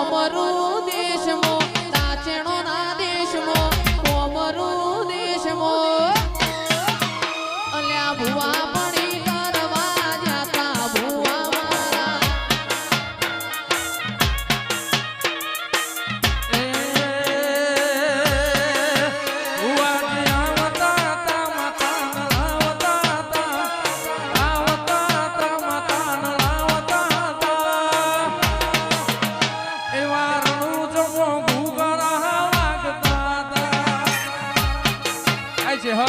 કોમરું દેશમો તાચેણો ના દેશમો કોમરું દેશમો. અલ્યા ભુવા પણ 一起喝